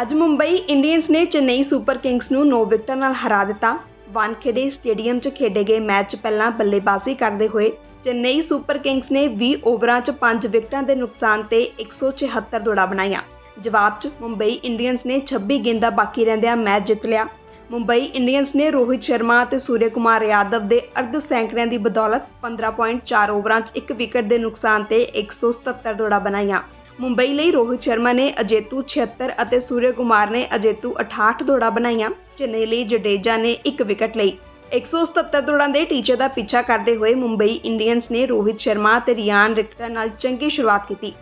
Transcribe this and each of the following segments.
ਅੱਜ ਮੁੰਬਈ ਇੰਡੀਅਨਸ ਨੇ Chennai super Kings ਨੂੰ 9 ਵਿਕਟਾਂ ਨਾਲ ਹਰਾ ਦਿੱਤਾ। ਵਾਨਖੇੜੇ ਸਟੇਡੀਅਮ 'ਚ ਖੇਡੇ ਗਏ ਮੈਚ ਪਹਿਲਾਂ ਬੱਲੇਬਾਜ਼ੀ ਕਰਦੇ ਹੋਏ ਚੇਨਈ ਸੁਪਰ ਕਿੰਗਸ ਨੇ 20 ਓਵਰਾਂ 'ਚ 5 ਵਿਕਟਾਂ ਦੇ ਨੁਕਸਾਨ ਤੇ 176 ਦੌੜਾਂ ਬਣਾਈਆਂ। ਜਵਾਬ 'ਚ ਮੁੰਬਈ ਇੰਡੀਅਨਸ ਨੇ 26 ਗੇਂਦਾਂ ਬਾਕੀ ਰਹਿੰਦਿਆਂ ਮੈਚ ਜਿੱਤ ਲਿਆ। ਮੁੰਬਈ ਇੰਡੀਅਨਸ ਨੇ ਰੋਹਿਤ ਸ਼ਰਮਾ ਅਤੇ ਸੂਰਯ ਕੁਮਾਰ ਯਾਦਵ ਦੇ ਅਰਧ ਸੈਂਕੜਿਆਂ ਦੀ ਬਦੌਲਤ 15.4 ਓਵਰਾਂ 'ਚ ਇੱਕ ਵਿਕਟ ਦੇ ਨੁਕਸਾਨ ਤੇ 177 ਦੌੜਾਂ ਬਣਾਈਆਂ। ਮੁੰਬਈ ਲਈ ਰੋਹਿਤ ਸ਼ਰਮਾ ਨੇ ਅਜੇਤੂ 76 ਅਤੇ ਸੂਰਯ ਕੁਮਾਰ ਨੇ ਅਜੇਤੂ 68 ਦੌੜਾਂ ਬਣਾਈਆਂ, ਚੇਨਈ ਲਈ ਜਡੇਜਾ ਨੇ ਇੱਕ ਵਿਕਟ ਲਈ। 177 ਦੌੜਾਂ ਦੇ ਟੀਚੇ ਦਾ ਪਿੱਛਾ ਕਰਦੇ ਹੋਏ ਮੁੰਬਈ ਇੰਡੀਅਨਸ ਨੇ ਰੋਹਿਤ ਸ਼ਰਮਾ ਅਤੇ ਰਿਆਨ ਰਿਕਟਾ ਨਾਲ ਚੰਗੀ ਸ਼ੁਰੂਆਤ ਕੀਤੀ।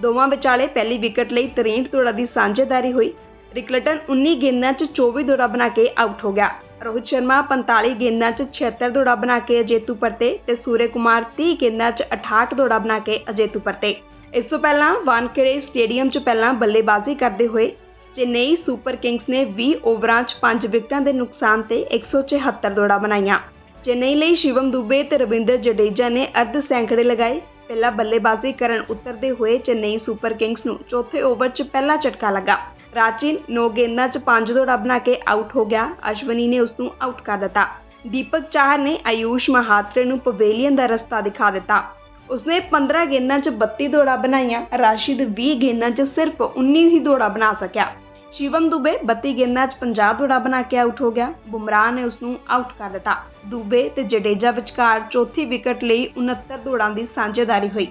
ਦੋਵਾਂ ਵਿਚਾਲੇ ਪਹਿਲੀ ਵਿਕਟ ਲਈ 63 ਦੌੜਾਂ ਦੀ ਸਾਂਝੇਦਾਰੀ ਹੋਈ। ਰਿਕਲਟਨ 19 ਗੇਂਦਾਂ 'ਚ 24 ਦੌੜਾਂ ਬਣਾ ਕੇ ਆਊਟ ਹੋ ਗਿਆ। ਰੋਹਿਤ ਸ਼ਰਮਾ 45 ਗੇਂਦਾਂ 'ਚ 76 ਦੌੜਾਂ ਬਣਾ ਕੇ ਅਜੇਤੂ ਪਰਤੇ ਤੇ ਸੂਰਯ ਕੁਮਾਰ 30 ਗੇਂਦਾਂ 'ਚ 68 ਦੌੜਾਂ ਬਣਾ ਕੇ ਅਜੇਤੂ ਪਰਤੇ। ਇਸ ਤੋਂ ਪਹਿਲਾਂ ਵਾਨਖੇੜੇ ਸਟੇਡੀਅਮ 'ਚ ਪਹਿਲਾਂ ਬੱਲੇਬਾਜ਼ੀ ਕਰਦੇ ਹੋਏ ਚੇਨਈ ਸੁਪਰ ਕਿੰਗਸ ਨੇ 20 ਓਵਰਾਂ 'ਚ 5 ਵਿਕਟਾਂ ਦੇ ਨੁਕਸਾਨ ਤੇ 176 ਦੌੜਾਂ ਬਣਾਈਆਂ। ਚੇਨਈ ਲਈ ਸ਼ਿਵਮ ਦੁਬੇ ਤੇ ਰਵਿੰਦਰ ਜਡੇਜਾ ਨੇ ਅਰਧ ਸੈਂਕੜੇ ਲਗਾਏ। ਪਹਿਲਾਂ ਬੱਲੇਬਾਜ਼ੀ ਕਰਨ ਉਤਰਦੇ ਹੋਏ ਚੇਨਈ ਸੁਪਰ ਕਿੰਗਸ ਨੂੰ ਚੌਥੇ ਓਵਰ 'ਚ ਪਹਿਲਾ ਝਟਕਾ ਲੱਗਾ। ਰਾਚਿਨ 9 ਗੇਂਦਾਂ 'ਚ 5 ਦੌੜਾ ਬਣਾ ਕੇ ਆਊਟ ਹੋ ਗਿਆ। ਅਸ਼ਵਨੀ ਨੇ ਉਸ ਨੂੰ ਆਊਟ ਕਰ ਦਿੱਤਾ। ਦੀਪਕ ਚਾਹਰ ਨੇ ਆਯੂਸ਼ ਮਹਾਤਰੇ ਨੂੰ ਪਵੇਲੀਅਨ ਦਾ ਰਸਤਾ ਦਿਖਾ ਦਿੱਤਾ। ਉਸਨੇ 15 ਗੇਂਦਾਂ 'ਚ 32 ਦੌੜਾਂ ਬਣਾਈਆਂ। ਰਾਸ਼ਿਦ 20 ਗੇਂਦਾਂ 'ਚ ਸਿਰਫ 19 ਹੀ ਦੌੜਾ ਬਣਾ ਸਕਿਆ। ਸ਼ਿਵਮ ਦੁਬੇ 32 ਗੇਂਦਾਂ 'ਚ 50 ਦੌੜਾ ਬਣਾ ਕੇ ਆਊਟ ਹੋ ਗਿਆ। ਬੁਮਰਾਹ ਨੇ ਉਸ ਨੂੰ ਆਊਟ ਕਰ ਦਿੱਤਾ। ਦੁਬੇ ਤੇ ਜਡੇਜਾ ਵਿਚਕਾਰ ਚੌਥੀ ਵਿਕਟ ਲਈ 69 ਦੌੜਾਂ ਦੀ ਸਾਂਝੇਦਾਰੀ ਹੋਈ।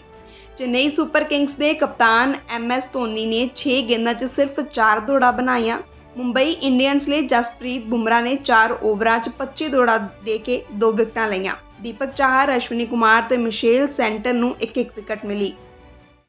ਚੇਨਈ ਸੁਪਰ ਕਿੰਗਸ ਦੇ ਕਪਤਾਨ ਐਮ ਐਸ ਧੋਨੀ ਨੇ 6 ਗੇਂਦਾਂ 'ਚ ਸਿਰਫ 4 ਦੌੜਾਂ ਬਣਾਈਆਂ। ਮੁੰਬਈ ਇੰਡੀਅਨਸ ਲਈ ਜਸਪ੍ਰੀਤ ਬੁਮਰਾਹ ਨੇ 4 ਓਵਰਾਂ 'ਚ 25 ਦੌੜਾਂ ਦੇ ਕੇ 2 ਵਿਕਟਾਂ ਲਈਆਂ। ਦੀਪਕ ਚਾਹਰ, ਅਸ਼ਵਨੀ ਕੁਮਾਰ ਤੇ ਮਿਸ਼ੇਲ ਸੈਂਟਰ ਨੂੰ ਇੱਕ ਇੱਕ ਵਿਕਟ ਮਿਲੀ।